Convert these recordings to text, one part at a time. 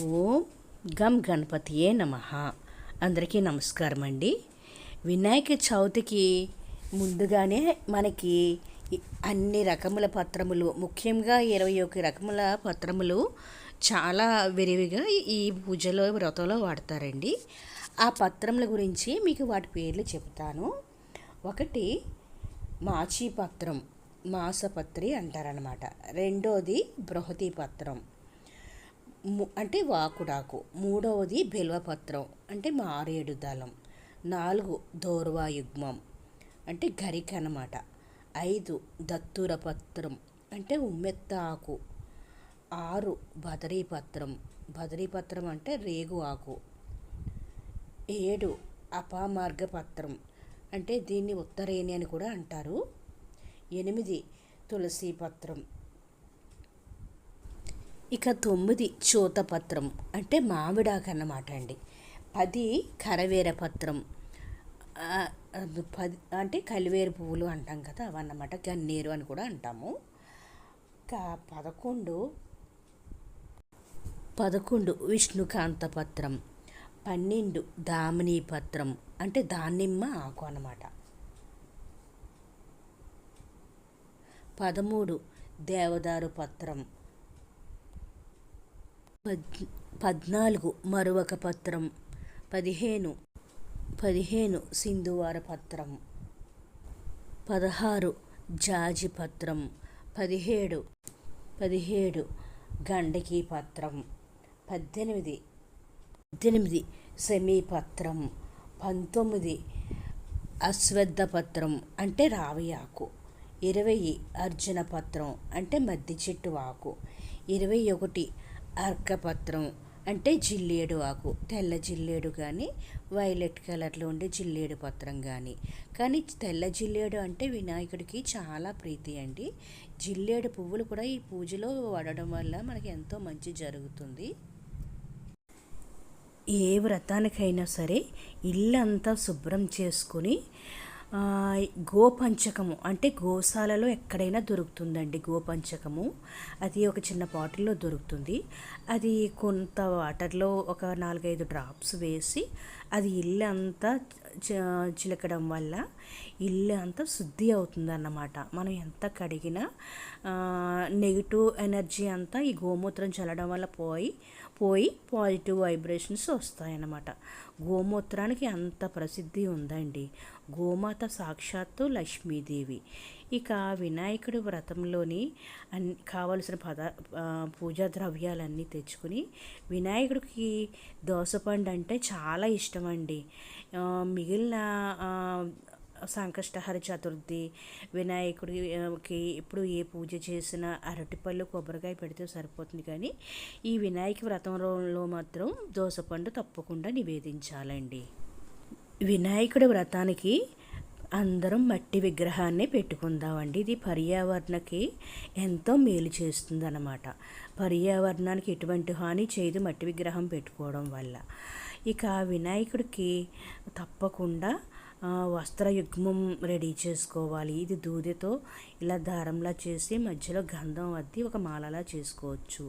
ఓం గం గణపతియే నమ. అందరికీ నమస్కారం అండి వినాయక చవితికి ముందుగానే మనకి అన్ని రకముల పత్రములు ముఖ్యంగా ఇరవై ఒక రకముల పత్రములు చాలా విరివిగా ఈ పూజలో వ్రతంలో వాడతారండి. ఆ పత్రముల గురించి మీకు వాటి పేర్లు చెప్తాను. ఒకటి మాచి పత్రం మాసపత్రి అంటారనమాట రెండోది బృహతి పత్రం. అంటే వాకుడాకు మూడవది బిల్వపత్రం అంటే మారేడు దళం. నాలుగు దోర్వాయుగ్మం అంటే గరిక అన్నమాట. ఐదు దత్తుర పత్రం అంటే ఉమ్మెత్త ఆకు ఆరు బదరీ పత్రం పత్రం అంటే రేగు ఆకు. ఏడు అపామార్గపత్రం అంటే దీన్ని ఉత్తరేణి అని కూడా అంటారు. ఎనిమిది తులసి పత్రం ఇక తొమ్మిది చూతపత్రం అంటే మామిడాకు అన్నమాట అండి. పది కరవేర పత్రం. పది అంటే కలివేరు పువ్వులు అంటాం కదా అవన్నమాట. గన్నేరు అని కూడా అంటాము. ఇంకా పదకొండు పదకొండు విష్ణుకాంత పత్రం. పన్నెండు దామిని పత్రం. అంటే దానిమ్మ ఆకు అన్నమాట. పదమూడు దేవదారు పత్రం. పద్ పద్నాలుగు మరొక పత్రం. పదిహేను పదిహేను సింధువార పత్రం. పదహారు జాజి పత్రం. పదిహేడు పదిహేడు గండకీ పత్రం. పద్దెనిమిది పద్దెనిమిది సెమీ పత్రం. పంతొమ్మిది అశ్వద్ధ పత్రం అంటే రావి ఆకు ఇరవై అర్జున పత్రం అంటే మద్ది చెట్టు ఆకు ఇరవై ఒకటి అర్కపత్రం అంటే జిల్లేడు ఆకు తెల్ల జిల్లేడు కానీ వైలెట్ కలర్లో ఉండే జిల్లేడు పత్రం కానీ కానీ తెల్ల జిల్లేడు అంటే వినాయకుడికి చాలా ప్రీతి అండి. జిల్లేడు పువ్వులు కూడా ఈ పూజలో వాడడం వల్ల మనకి ఎంతో మంచి జరుగుతుంది. ఏ వ్రతానికైనా సరే ఇల్లంతా శుభ్రం చేసుకుని గోపంచకము. అంటే గోశాలలో ఎక్కడైనా దొరుకుతుందండి గోపంచకము. అది ఒక చిన్న బాటిల్లో దొరుకుతుంది. అది కొంత వాటర్లో ఒక నాలుగైదు డ్రాప్స్ వేసి అది ఇల్లు అంతా చిలకడం వల్ల ఇల్లు అంతా శుద్ధి అవుతుంది అన్నమాట మనం ఎంత కడిగినా నెగిటివ్ ఎనర్జీ అంతా ఈ గోమూత్రం చల్లడం వల్ల పోయి పోయి పాజిటివ్ వైబ్రేషన్స్ వస్తాయన్నమాట. గోమూత్రానికి అంత ప్రసిద్ధి ఉందండి. గోమాత సాక్షాత్తు లక్ష్మీదేవి. ఇక వినాయకుడి వ్రతంలోని అన్ని కావలసిన పద పూజా ద్రవ్యాలన్నీ తెచ్చుకుని వినాయకుడికి దోసపండు అంటే చాలా ఇష్టం అండి మిగిలిన సంకష్టహర చతుర్థి వినాయకుడికి ఇప్పుడు ఏ పూజ చేసినా అరటిపళ్ళు కొబ్బరికాయ పెడితే సరిపోతుంది కానీ ఈ వినాయక వ్రతంలో మాత్రం దోసపండు తప్పకుండా నివేదించాలండి. వినాయకుడి వ్రతానికి అందరం మట్టి విగ్రహాన్ని పెట్టుకుందామండి. ఇది పర్యావరణకి ఎంతో మేలు చేస్తుందన్నమాట. పర్యావరణానికి ఎటువంటి హాని చేయదు మట్టి విగ్రహం పెట్టుకోవడం వల్ల. ఇక వినాయకుడికి తప్పకుండా వస్త్రయుగ్మం రెడీ చేసుకోవాలి. ఇది దూదితో ఇలా దారంలా చేసి మధ్యలో గంధం అద్ది ఒక మాలలా చేసుకోవచ్చు.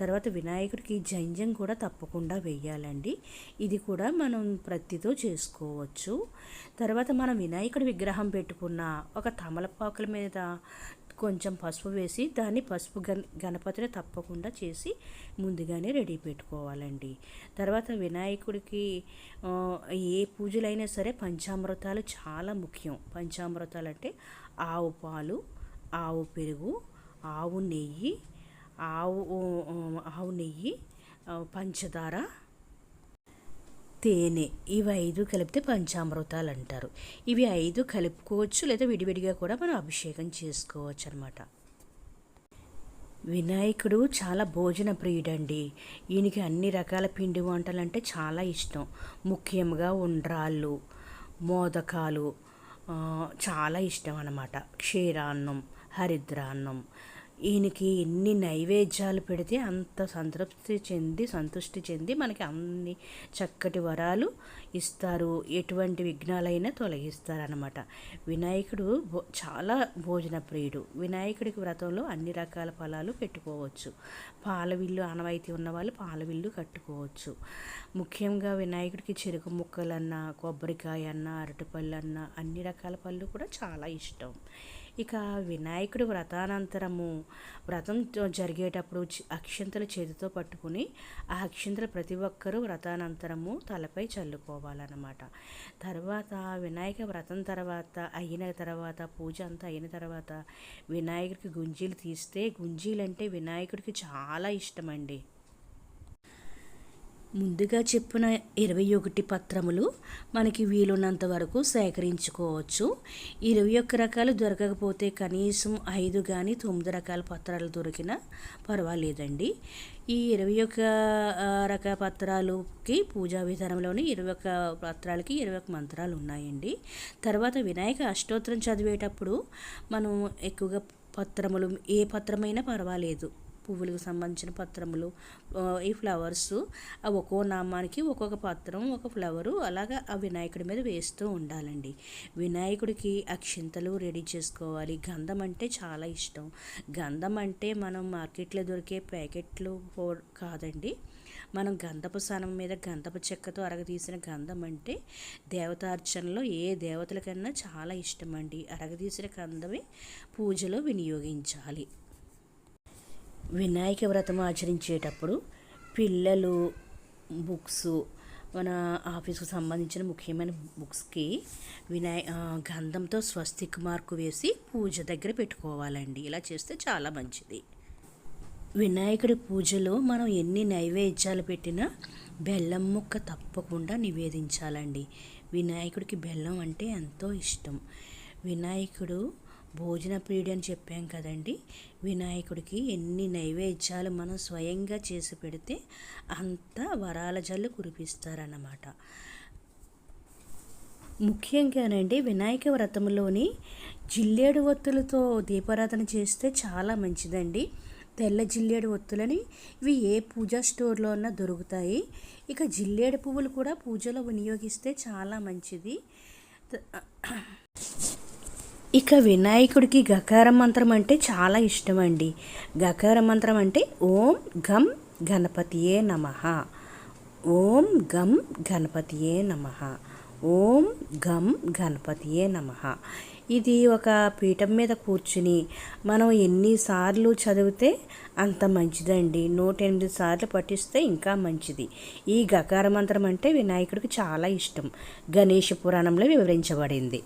తర్వాత వినాయకుడికి జంజం కూడా తప్పకుండా వెయ్యాలండి ఇది కూడా మనం ప్రతితో చేసుకోవచ్చు. తర్వాత మనం వినాయకుడి విగ్రహం పెట్టుకున్న ఒక తమలపాకుల మీద కొంచెం పసుపు వేసి దాన్ని పసుపు గణ గణపతిని తప్పకుండా చేసి ముందుగానే రెడీ పెట్టుకోవాలండి. తర్వాత వినాయకుడికి ఏ పూజలైనా సరే పంచామృతాలు చాలా ముఖ్యం. పంచామృతాలు అంటే ఆవు పాలు ఆవు పెరుగు ఆవు నెయ్యి ఆవు ఆవు నెయ్యి పంచదార తేనె. ఇవి ఐదు కలిపితే పంచామృతాలు అంటారు ఇవి ఐదు కలుపుకోవచ్చు లేదా విడివిడిగా కూడా మనం అభిషేకం చేసుకోవచ్చు అనమాట వినాయకుడు చాలా భోజన ప్రియుడండి. ఈయనకి అన్ని రకాల పిండి వంటలు అంటే చాలా ఇష్టం. ముఖ్యంగా ఉండ్రాళ్ళు మోదకాలు చాలా ఇష్టం అన్నమాట క్షీరాన్నం హరిద్రాన్నం ఈయనకి ఎన్ని నైవేద్యాలు పెడితే అంత సంతృప్తి చెంది సంతృష్టి చెంది మనకి అన్ని చక్కటి వరాలు ఇస్తారు. ఎటువంటి విఘ్నాలైనా తొలగిస్తారనమాట వినాయకుడు భో- చాలా భోజన ప్రియుడు. వినాయకుడికి వ్రతంలో అన్ని రకాల ఫలాలు పెట్టుకోవచ్చు. పాల విల్లు ఆనవాయితీ ఉన్న వాళ్ళు పాల విల్లు కట్టుకోవచ్చు. ముఖ్యంగా వినాయకుడికి చెరుకు ముక్కలన్నా కొబ్బరికాయ అన్నా అరటిపళ్ళు అన్న అన్ని రకాల పళ్ళు కూడా చాలా ఇష్టం. ఇక వినాయకుడి వ్రతానంతరము వ్రతం జరిగేటప్పుడు చి- అక్షంతలు చేతితో పట్టుకుని ఆ అక్షంతలు ప్రతి ఒక్కరూ వ్రతానంతరము తలపై చల్లుకోవాలన్నమాట. తర్వాత వినాయక వ్రతం తర్వాత అయిన తర్వాత పూజ అంతా అయిన తర్వాత వినాయకుడికి గుంజీలు తీస్తే గుంజీలు అంటే వినాయకుడికి చాలా ఇష్టమండి. ముందుగా చెప్పిన ఇరవై ఒకటి పత్రములు మనకి వీలున్నంత వరకు సేకరించుకోవచ్చు. ఇరవై ఒక్క రకాలు దొరకకపోతే కనీసం ఐదు కానీ తొమ్మిది రకాల పత్రాలు దొరికినా పర్వాలేదండి. ఈ ఇరవై ఒక్క రక పత్రాలకి పూజా విధానంలోని ఇరవై ఒక్క పత్రాలకి ఇరవై ఒక్క మంత్రాలు ఉన్నాయండి. తర్వాత వినాయక అష్టోత్తరం చదివేటప్పుడు మనం ఎక్కువగా పత్రములు ఏ పత్రమైనా పర్వాలేదు. పువ్వులకు సంబంధించిన పత్రములు ఈ ఫ్లవర్స్ ఆ ఒక్కో నామానికి ఒక్కొక్క పత్రం ఒక ఫ్లవరు అలాగా ఆ వినాయకుడి మీద వేస్తూ ఉండాలండి. వినాయకుడికి అక్షింతలు రెడీ చేసుకోవాలి. గంధం అంటే చాలా ఇష్టం. గంధం అంటే మనం మార్కెట్లో దొరికే ప్యాకెట్లు కాదండి. మనం గంధపు సనం మీద గంధపు చెక్కతో అరగదీసిన గంధం అంటే దేవతార్చనలో ఏ దేవతలకన్నా చాలా ఇష్టం అండి అరగదీసిన గంధమే పూజలో వినియోగించాలి. వినాయక వ్రతం ఆచరించేటప్పుడు పిల్లలు బుక్స్ మన ఆఫీస్కు సంబంధించిన ముఖ్యమైన బుక్స్కి వినాయ గంధంతో స్వస్తిక్ మార్కు వేసి పూజ దగ్గర పెట్టుకోవాలండి. ఇలా చేస్తే చాలా మంచిది. వినాయకుడి పూజలో మనం ఎన్ని నైవేద్యాలు పెట్టినా బెల్లం ముక్క తప్పకుండా నివేదించాలండి. వినాయకుడికి బెల్లం అంటే ఎంతో ఇష్టం. వినాయకుడు భోజన పీడి అని చెప్పాం కదండి. వినాయకుడికి ఎన్ని నైవేద్యాలు మనం స్వయంగా చేసి పెడితే అంత వరాల జల్లు కురిపిస్తారన్నమాట. ముఖ్యంగానండి వినాయక వ్రతంలోని జిల్లేడు ఒత్తులతో దీపారాధన చేస్తే చాలా మంచిదండి. తెల్ల జిల్లేడు ఒత్తులని ఇవి ఏ పూజా స్టోర్లో అన్నా దొరుకుతాయి. ఇక జిల్లేడు పువ్వులు కూడా పూజలో వినియోగిస్తే చాలా మంచిది. ఇక వినాయకుడికి గకార మంత్రం అంటే చాలా ఇష్టం అండి గకార మంత్రం అంటే ఓం గం గణపతియే నమ. ఓం గం గణపతియే నమ. ఓం గం గణపతియే నమ. ఇది ఒక పీఠం మీద కూర్చుని మనం ఎన్నిసార్లు చదివితే అంత మంచిదండి. నూట ఎనిమిది సార్లు పఠిస్తే ఇంకా మంచిది. ఈ గకార మంత్రం అంటే వినాయకుడికి చాలా ఇష్టం. గణేష పురాణంలో వివరించబడింది.